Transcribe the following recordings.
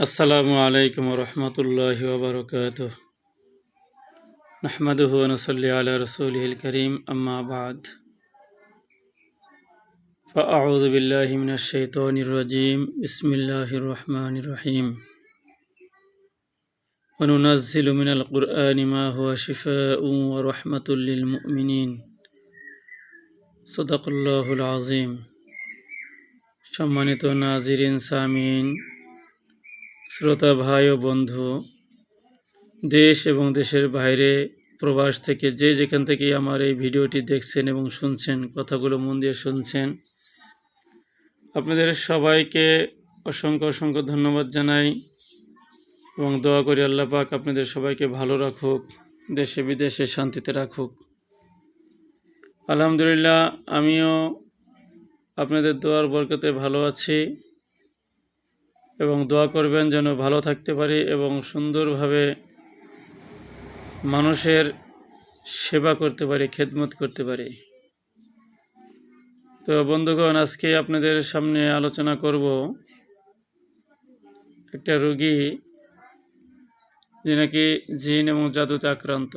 السلام عليكم ورحمة الله وبركاته نحمده ونصلي على رسوله الكريم أما بعد فأعوذ بالله من الشيطان الرجيم بسم الله الرحمن الرحيم وننزل من القرآن ما هو شفاء ورحمة للمؤمنين صدق الله العظيم সম্মানিত নাজিরিন সামিন শ্রোতা, ভাই ও বন্ধু, দেশ এবং দেশের বাইরে প্রবাস থেকে যে যেখান থেকে আমার এই ভিডিওটি দেখছেন এবং শুনছেন, কথাগুলো মন দিয়ে শুনছেন, আপনাদের সবাইকে অসংখ্য অসংখ্য ধন্যবাদ জানাই এবং দোয়া করি আল্লাহ পাক আপনাদের সবাইকে ভালো রাখুক, দেশে বিদেশে শান্তিতে রাখুক। আলহামদুলিল্লাহ, আমিও আপনাদের দোয়ার বরকতে ভালো আছি। এবং দোয়া করবেন যেন ভালো থাকতে পারি এবং সুন্দরভাবে মানুষের সেবা করতে পারি, খেদমত করতে পারি। তো বন্ধুগণ, আজকে আপনাদের সামনে আলোচনা করব একটা রোগী যে নাকি জিন এবং জাদুতে আক্রান্ত।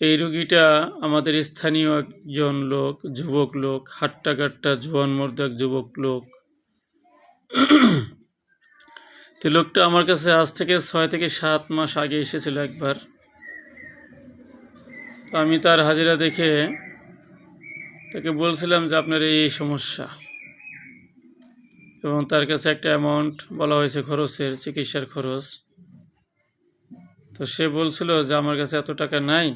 এই রুগীটা আমাদের স্থানীয় একজন লোক, যুবক লোক হাট্টা কাট্টা জোয়ান মর্দ যুবক লোক তো লোকটা আমার কাছে আজ থেকে ছয় থেকে সাত মাস আগে এসেছিল একবার। তো আমি তার হাজিরা দেখে তাকে বলছিলাম যে আপনার এই এই সমস্যা। এবং তার কাছে একটা অ্যামাউন্ট বলা হয়েছে খরচের, চিকিৎসার খরচ। তো সে বলছিল যে আমার কাছে এত টাকা নাই,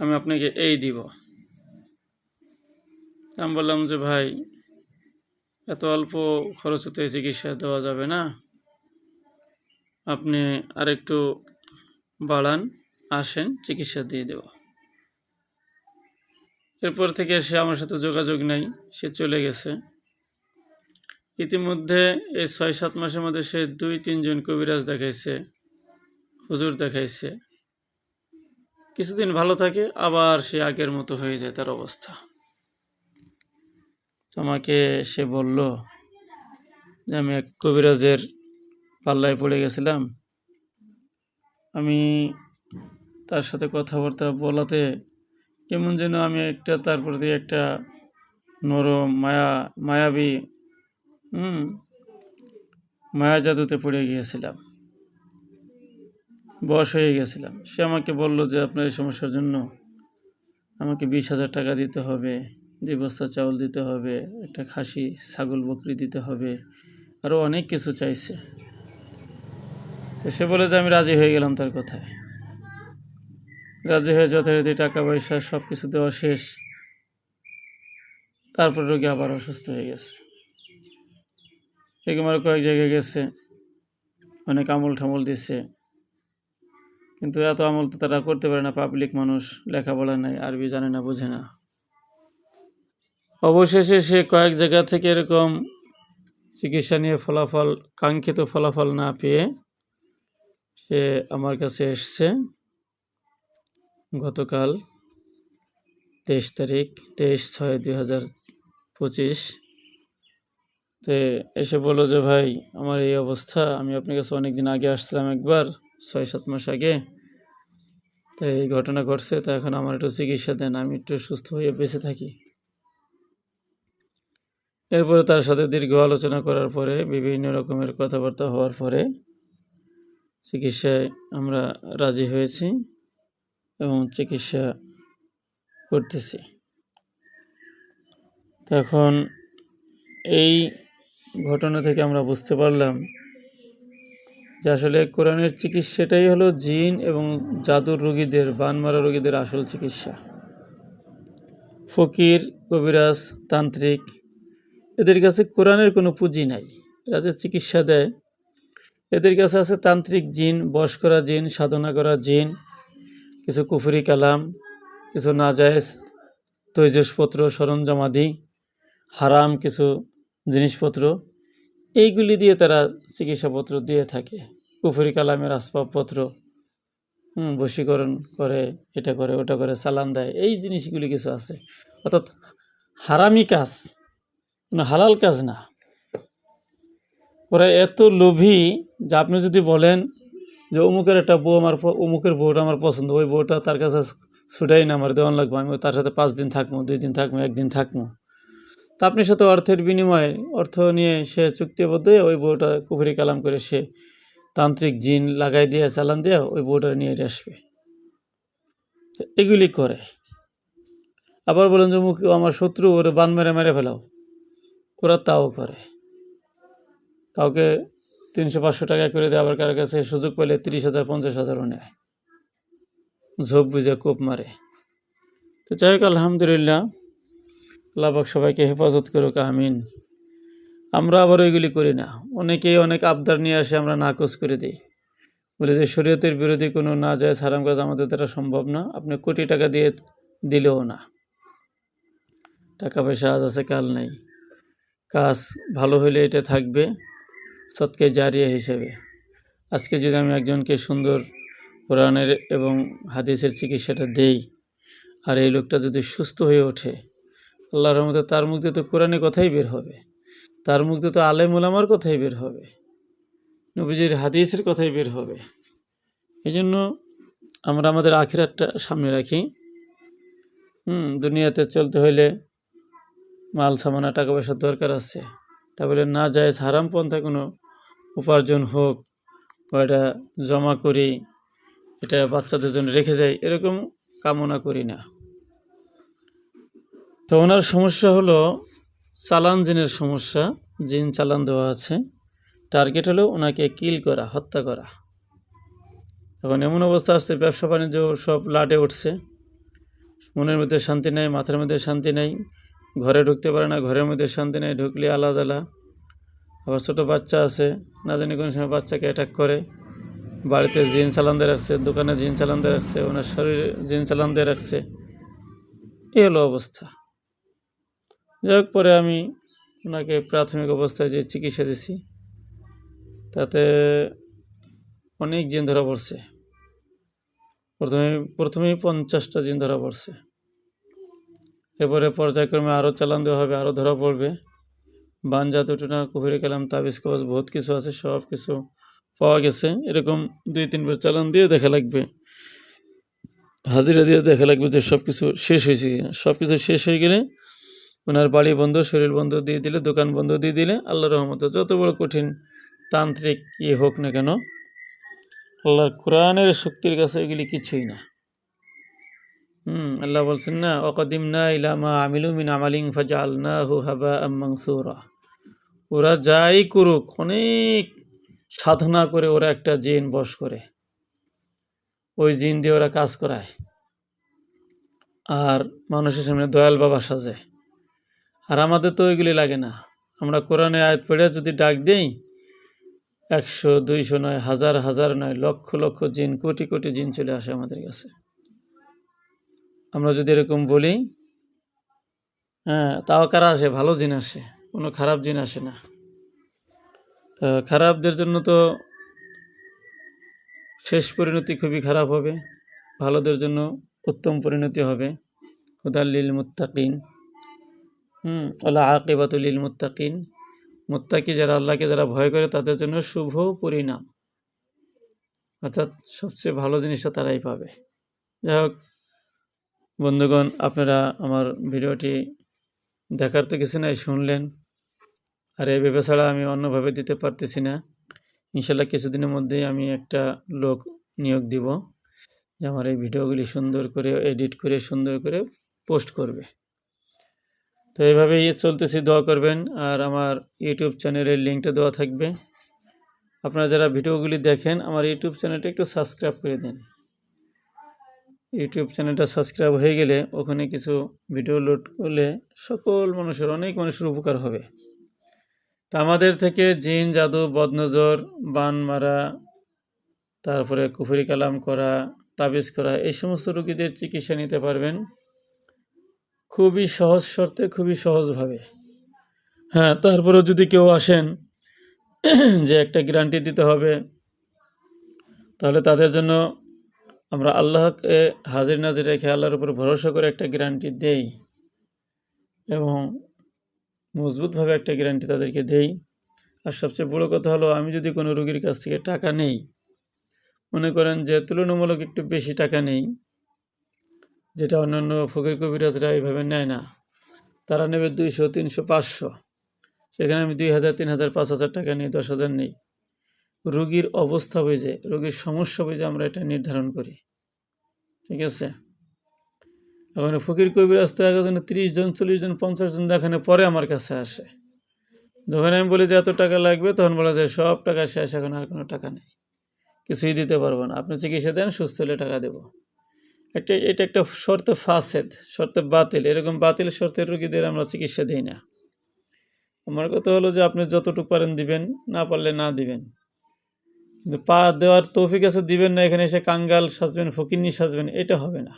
আমি আপনাকে এই দিব। আমি বললাম যে ভাই এত অল্প খরচতে চিকিৎসা দেওয়া যাবে না। আপনি আরেকটু বাড়ান, আসেন, চিকিৎসা দিয়ে দেব। এরপর থেকে সে আমার সাথে যোগাযোগ নাই, সে চলে গেছে। ইতিমধ্যে এই ছয় সাত মাসের মধ্যে সে দুই তিনজন কবিরাজ দেখাইছে, হুজুর দেখাইছে। কিছুদিন ভালো থাকে, আবার সে আগের মতো হয়ে যায় তার অবস্থা। আমাকে সে বলল যে, আমি এক কবিরাজের পাল্লায় পড়ে গেছিলাম। আমি তার সাথে কথাবার্তা বলাতে কেমন যেন আমি একটা তার প্রতি একটা নরম মায়া, মায়াবী, হুম, মায়া জাদুতে পড়ে গিয়েছিলাম। বশ হয়ে গেছিলাম। সে আমাকে বলল যে, আপনার এই সমস্যার জন্য আমাকে বিশ হাজার টাকা দিতে হবে। দুই বস্তা চাউল দিতে হবে, একটা খাসি, ছাগল, বকরি দিতে হবে, আরও অনেক কিছু চাইছে। তো সে বলে যে, আমি রাজি হয়ে গেলাম তার কথায়। রাজি হয়ে যথারীতি টাকা পয়সা সব কিছু দেওয়া শেষ। তারপর রোগী আবার অসুস্থ হয়ে গেছে। একেবারে কয়েক জায়গায় গেছে, অনেক আমল ঠামল দিচ্ছে কিন্তু এত আমল তো তারা করতে পারে না পাবলিক মানুষ, লেখাপড়া নাই, আরবি জানে না, বোঝে না। অবশেষে সে কয়েক জায়গা থেকে এরকম চিকিৎসা নিয়ে ফলাফল, কাঙ্ক্ষিত ফলাফল না পেয়ে সে আমার কাছে এসছে। গতকাল তেইশ তারিখ, তেইশ ছয় দুই হাজার পঁচিশ। তো এসে বলল যে, ভাই, আমার এই অবস্থা, আমি আপনার কাছে অনেক দিন আগে আসছিলাম একবার, ছয় সাত মাস আগে। তো এই ঘটনা ঘটছে, তো এখন আমার একটু চিকিৎসা দেন, আমি একটু সুস্থ হয়ে বেঁচে থাকি। এরপরে তার সাথে দীর্ঘ আলোচনা করার পরে, বিভিন্ন রকমের কথাবার্তা হওয়ার পরে চিকিৎসায় আমরা রাজি হয়েছি এবং চিকিৎসা করতেছি। তখন এই ঘটনা থেকে আমরা বুঝতে পারলাম যে আসলে কোরআনের চিকিৎসাটাই হলো জিন এবং জাদুর রোগীদের বানমারা রোগীদের আসল চিকিৎসা। ফকির, কবিরাজ, তান্ত্রিক এদের কাছে কোরআনের কোনো পুঁজি নাই। এরা যে চিকিৎসা দেয়, এদের কাছে আছে তান্ত্রিক জিন বস করা জিন, সাধনা করা জিন, কিছু কুফরি কালাম, কিছু নাজায়েজ, তৈজসপত্র, সরঞ্জামাদি, হারাম কিছু জিনিসপত্র, এইগুলি দিয়ে তারা চিকিৎসাপত্র দিয়ে থাকে। কুফরি কালামের আসবাবপত্র বশীকরণ করে, এটা করে, ওটা করে, চালান দেয়, এই জিনিসগুলি কিছু আছে। অর্থাৎ হারামি কাজ। কোনো হালাল কাজ না। ওরা এত লোভী যে আপনি যদি বলেন যে অমুকের একটা বউ আমার অমুকের বউটা আমার পছন্দ, ওই বউটা তার কাছে ছুটাই না, আমার দেওয়ান লাগবে আমি তার সাথে পাঁচ দিন থাকব, দুই দিন থাকব, একদিন থাকব। তা আপনি সাথে অর্থের বিনিময়ে অর্থ নিয়ে সে চুক্তিবদ্ধ ওই বউটা কুফরি কালাম করে সে তান্ত্রিক জিন লাগাই দিয়ে, চালান দিয়ে ওই বউটা নিয়ে আসবে। এগুলি করে। আবার বলেন যে মুখ আমার শত্রু ওরে বান মেরে মেরে ফেলাও। ওরা তাও করে। কাউকে তিনশো পাঁচশো টাকা করে দেয় আবার কারোর কাছে সুযোগ পেলে তিরিশ হাজার, পঞ্চাশ হাজারও নেয়। ঝোপ বুঝে কোপ মারে। তো যাই হোক, আলহামদুলিল্লাহ আল্লাহবাক সবাইকে হেফাজত করুক, আমিন। আমরা আবার ওইগুলি করি না। অনেকেই অনেক আবদার নিয়ে আসে, আমরা নাকচ করে দিই। বলে যে, শরীয়তের বিরোধী কোনো না যায় সারাম কাজ আমাদের দ্বারা সম্ভব না। আপনি কোটি টাকা দিয়ে দিলেও না। টাকা পয়সা আজ আছে, কাল নেই। কাজ ভালো হলে এটা থাকবে সৎকে জারিয়া হিসেবে। আজকে যদি আমি একজনকে সুন্দর কোরআনের এবং হাদিসের চিকিৎসাটা দেই, আর এই লোকটা যদি সুস্থ হয়ে ওঠে আল্লাহ রহমতে তার মুখ দিয়ে তো কোরআনে কথাই বের হবে, তার মুখ দিয়ে তো আলেম ওলামার কথাই বের হবে, নবীজির হাদিসের কথাই বের হবে। এই জন্য আমরা আমাদের আখিরাতটা সামনে রাখি। হুম, দুনিয়াতে চলতে হইলে মাল, সামানা টাকা পয়সার দরকার আছে। তা বলে না যায় হারাম পন্থা কোনো উপার্জন হোক, বা এটা জমা করি, এটা বাচ্চাদের জন্য রেখে যাই, এরকম কামনা করি না। তো ওনার সমস্যা হলো চালান জিনের সমস্যা, জিন চালান দেওয়া আছে। টার্গেট হলো ওনাকে কিল করা, হত্যা করা। এখন এমন অবস্থা আসছে ব্যবসা বাণিজ্য সব লাটে উঠছে। মনের মধ্যে শান্তি নেই, মাথার মধ্যে শান্তি নেই ঘরে ঢুকতে পারে না, ঘরের মধ্যে শান্তি নেই, ঢুকলে আলা জ্বালা আবার ছোটো বাচ্চা আছে, না জানি কোনো সময় বাচ্চাকে অ্যাটাক করে। বাড়িতে জিন চালান দিয়ে রাখছে, দোকানে জিন চালান দিয়ে রাখছে, ওনার শরীরে জিন চালান দিয়ে রাখছে। এই হলো অবস্থা। যাই হোক, পরে আমি ওনাকে প্রাথমিক অবস্থায় যে চিকিৎসা দিছি, তাতে অনেক জিন ধরা পড়ছে। প্রথমে, প্রথমেই পঞ্চাশটা জিন ধরা পড়ছে। এরপরে পর্যায়ক্রমে আরও চালান দেওয়া হবে আরও ধরা পড়বে। বানজা দুটুনা কুফুরি কালাম, তাবিজ, কবজ, বহুত কিছু আছে, সব কিছু পাওয়া গেছে। এরকম দুই তিনবার চালান দিয়ে দেখা লাগবে। হাজিরা দিয়ে দেখা লাগবে যে সব কিছু শেষ হয়েছে সব কিছু শেষ হয়ে গেলে ওনার বাড়ি বন্ধ, শরীর বন্ধ দিয়ে দিলে, দোকান বন্ধ দিয়ে দিলে আল্লাহ রহমত যত বড় কঠিন তান্ত্রিক ইয়ে হোক না কেন, আল্লাহর কোরআনের শক্তির কাছে এগুলি কিছুই না। আল্লাহ বলছেন, না অকদিম না ইলামা আমিলু মিন আমালিং ফাজাল না হু হাবা মাংসুরা ওরা যাই করুক, অনেক সাধনা করে ওরা একটা জিন বস করে। ওই জিন দিয়ে ওরা কাজ করায়। আর মানুষের সামনে দয়াল বাবা সাজে। আর আমাদের তো ওইগুলি লাগে না। আমরা কোরআনে আয়াত পড়ে যদি ডাক দিই, একশো, দুইশো নয়, হাজার হাজার নয়, লক্ষ লক্ষ জিন, কোটি কোটি জিন চলে আসে আমাদের কাছে। আমরা যদি এরকম বলি হ্যাঁ তাও কারা আসে? ভালো জিন আসে, কোনো খারাপ জিন আসে না। তো খারাপদের জন্য তো শেষ পরিণতি খুবই খারাপ হবে, ভালোদের জন্য উত্তম পরিণতি হবে। হুদাল্লিল মুত্তাকিন হুম আল্লাহ আকিবাতুলিল মুত্তাকিন মুত্তাকি যারা আল্লাহকে যারা ভয় করে, তাদের জন্য শুভ পরিণাম। অর্থাৎ সবচেয়ে ভালো জিনিসটা তারাই পাবে। যাই হোক বন্ধুগণ, আপনারা আমার ভিডিওটি দেখার তো কিছু নাই, শুনলেন। আর এই ভেবে ছাড়া আমি অন্যভাবে দিতে পারতেছি না। ইনশাল্লাহ কিছুদিনের মধ্যেই আমি একটা লোক নিয়োগ দিব, যে আমার এই ভিডিওগুলি সুন্দর করে, এডিট করে, সুন্দর করে পোস্ট করবে। তো এইভাবেই চলতেছি, দোয়া করবেন। আর আমার ইউটিউব চ্যানেলের লিঙ্কটা দেওয়া থাকবে। আপনারা যারা ভিডিওগুলি দেখেন, আমার ইউটিউব চ্যানেলটা একটু সাবস্ক্রাইব করে দিন। ইউটিউব চ্যানেলটা সাবস্ক্রাইব হয়ে গেলে ওখানে কিছু ভিডিও লোড করলে সকল মানুষের অনেক মানুষের উপকার হবে। তা আমাদের থেকে জিন, জাদু, বদনজর, বান মারা, তারপরে কুফুরি কালাম করা, তাবিজ করা, এই সমস্ত রোগীদের চিকিৎসা নিতে পারবেন খুবই সহজ শর্তে, খুবই সহজভাবে। হ্যাঁ তারপরেও যদি কেউ আসেন যে একটা গ্যারান্টি দিতে হবে, তাহলে তাদের জন্য আমরা আল্লাহকে হাজির নাজির রেখে আল্লাহর উপর ভরসা করে একটা গ্যারান্টি দেই এবং মজবুতভাবে একটা গ্যারান্টি তাদেরকে দেই। আর সবচেয়ে বড় কথা হলো, আমি যদি কোনো রুগীর কাছ থেকে টাকা নেই, মনে করেন যে তুলনামূলক একটু বেশি টাকা নেই, যেটা অন্যান্য ফকির কবিরাজরা এইভাবে নেয় না, তারা নেবে দুইশো, তিনশো, পাঁচশো। সেখানে আমি দুই হাজার, তিন হাজার, পাঁচ হাজার টাকা নিই দশ হাজার নেই। রুগীর অবস্থা বুঝে রোগীর সমস্যা বুঝে আমরা এটা নির্ধারণ করি। ঠিক আছে? এখন ফকির কবিরাজ তো একজন তিরিশ জন, চল্লিশ জন, পঞ্চাশ জন দেখানে পরে আমার কাছে আসে। যখন আমি বলি যে এত টাকা লাগবে, তখন বলা যায় সব টাকা শেষ, এখন আর কোনো টাকা নেই। কিছুই দিতে পারব না। আপনি চিকিৎসা দেন, সুস্থ হলে টাকা দেবো। একটা, এটা একটা শর্ত ফাসেদ, শর্ত বাতিল। এরকম বাতিল শর্তের রোগীদের আমরা চিকিৎসা দিই না। আমার কথা হলো যে আপনি যতটুকু পারেন দিবেন, না পারলে না দিবেন। কিন্তু পা দেওয়ার তৌফিক আছে, দিবেন না, এখানে এসে কাঙ্গাল সাজবেন, ফকিন্নি সাজবেন, এটা হবে না।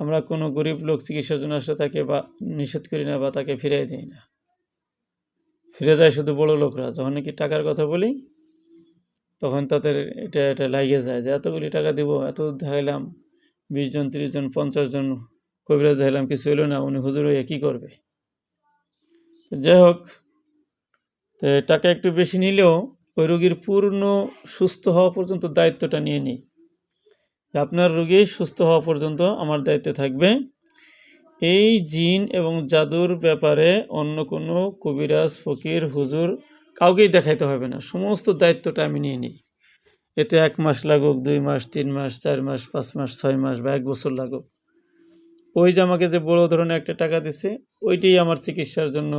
আমরা কোনো গরিব লোক চিকিৎসার জন্য আসলে তাকে বা নিষেধ করি না বা তাকে ফিরিয়ে দিই না। ফিরে যায় শুধু বড় লোকরা, যখন নাকি টাকার কথা বলি, তখন তাদের এটা এটা লাগিয়ে যায় যে, এতগুলি টাকা দিব, এত দেখাইলাম, বিশ জন, তিরিশ জন, পঞ্চাশ জন কবিরাজ দেখাইলাম, কিছু এলো না, উনি হুজুর হইয়া কী করবে? যাই হোক, তো টাকা একটু বেশি নিলেও ওই রোগীর পূর্ণ সুস্থ হওয়া পর্যন্ত দায়িত্বটা নিয়ে নিই। আপনার রোগী সুস্থ হওয়া পর্যন্ত আমার দায়িত্বে থাকবে। এই জিন এবং জাদুর ব্যাপারে অন্য কোনো কবিরাজ, ফকির, হুজুর কাউকেই দেখাইতে হবে না। সমস্ত দায়িত্বটা আমি নিয়ে নিই। এতে এক মাস লাগুক, দুই মাস, তিন মাস, চার মাস, পাঁচ মাস, ছয় মাস বা এক বছর লাগুক। ওই যে আমাকে যে বড় ধরনের একটা টাকা দিছে, ওইটাই আমার চিকিৎসার জন্য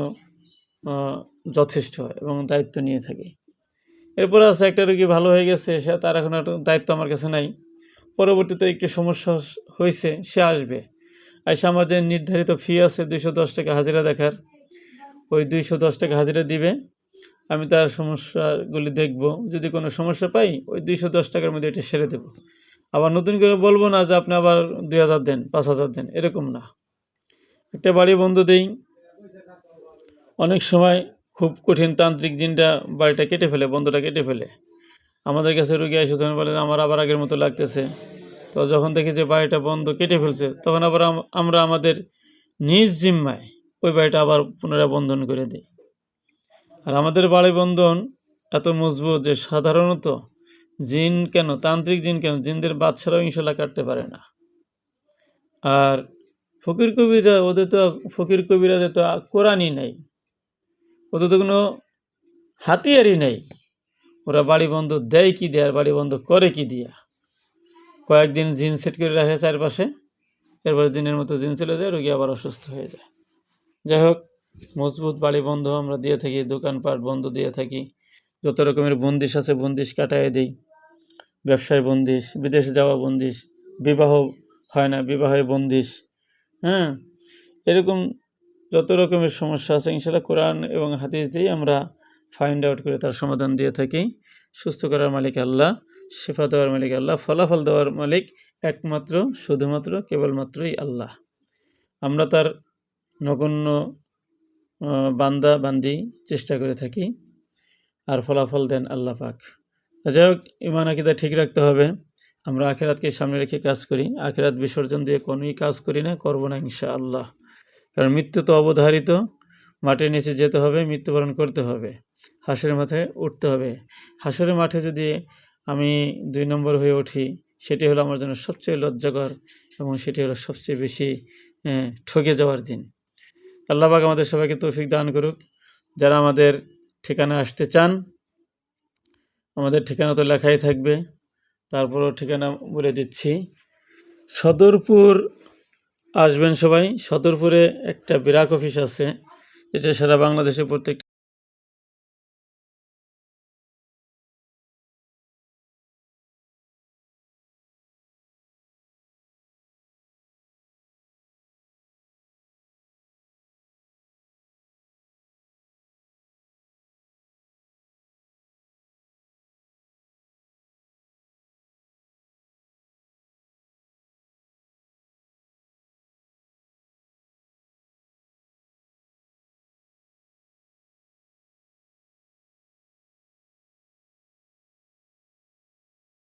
যথেষ্ট এবং দায়িত্ব নিয়ে থাকি। এরপর আছে একটা রোগী ভালো হয়ে গেছে, সে তার এখন দায়িত্ব আমার কাছে নাই। পরবর্তীতে একটু সমস্যা হয়েছে, সে আসবে। আইসা আমার যে নির্ধারিত ফি আছে দুইশো দশ টাকা হাজিরা দেখার, ওই দুইশো দশ টাকা হাজিরা দিবে। আমি তার সমস্যাগুলি দেখব। যদি কোনো সমস্যা পাই, ওই দুইশো দশ টাকার মধ্যে এটা সেরে দেবো। আবার নতুন করে বলব না যে আপনি আবার দুই হাজার দেন, পাঁচ হাজার দেন, এরকম না। একটা বাড়ি বন্ধ দেই। অনেক সময় খুব কঠিন তান্ত্রিক জিনটা বাড়িটা কেটে ফেলে, বন্ধটা কেটে ফেলে। আমাদের কাছে রুগী এসে তখন বলে আমার আবার আগের মতো লাগতেছে। তো যখন দেখি যে বাড়িটা বন্ধ কেটে ফেলছে, তখন আবার আমরা আমাদের নিজ জিম্মায় ওই বাড়িটা আবার পুনরায় বন্ধন করে দিই। আর আমাদের বাড়ি বন্ধন এত মজবুত যে সাধারণত জিন কেন, তান্ত্রিক জিন কেন, জিনদের বাচ্চারাও ইনশাল্লাহ কাটতে পারে না। আর ফকির কবিরা, ওদের তো ফকির কবিরাজে তো কোরআনই নেই। ওদের তো কোনো হাতিয়ারই নেই। ওরা বাড়ি বন্ধ দেয় কি দেয়, আর বাড়ি বন্ধ করে কি দিয়া? কয়েকদিন জিন সেট করে রাখে চারপাশে এরপরে জিনের মতো জিন চলে যায়, রোগী আবার অসুস্থ হয়ে যায়। যাই হোক, মজবুত বাড়ি বন্ধ আমরা দিয়ে থাকি, দোকানপাট বন্ধ দিয়ে থাকি। যত রকমের বন্দিশ আছে, বন্দিশ কাটায় দিই। ব্যবসায় বন্দিশ, বিদেশে যাওয়া বন্দিশ, বিবাহ হয় না, বিবাহে বন্দিশ হ্যাঁ? এরকম যত রকমের সমস্যা আছে, ইনশাল্লাহ কোরআন এবং হাদিস দিয়ে আমরা ফাইন্ড আউট করে তার সমাধান দিয়ে থাকি। সুস্থ করার মালিক আল্লাহ, শেফা দেওয়ার মালিক আল্লাহ, ফলাফল দেওয়ার মালিক একমাত্র, শুধুমাত্র, কেবলমাত্রই আল্লাহ। আমরা তার নগণ্য বান্দা, বান্দি চেষ্টা করে থাকি, আর ফলাফল দেন আল্লাহ পাক। যাই হোক ইমান আকিদা ঠিক রাখতে হবে। আমরা আখেরাতকে সামনে রেখে কাজ করি। আখেরাত বিসর্জন দিয়ে কোনোই কাজ করি না, করব না ইনশা আল্লাহ কারণ মৃত্যু তো অবধারিত। মাটির নিচে যেতে হবে, মৃত্যুবরণ করতে হবে। হাঁসের মাথায় উঠতে হবে। হাঁসের মাঠে যদি আমি দুই নম্বর হয়ে উঠি, সেটি হলো আমার জন্য সবচেয়ে লজ্জাকর এবং সেটি হলো সবচেয়ে বেশি ঠকে যাওয়ার দিন। আল্লাহ পাক আমাদের সবাইকে তৌফিক দান করুক। যারা আমাদের ঠিকানা আসতে চান, আমাদের ঠিকানা তো লেখাই থাকবে। তারপরও ঠিকানা বলে দিচ্ছি। সদরপুর আসবেন সবাই। সদরপুরে একটা বিরাক অফিস আছে এটা সারা বাংলাদেশে প্রত্যেকটা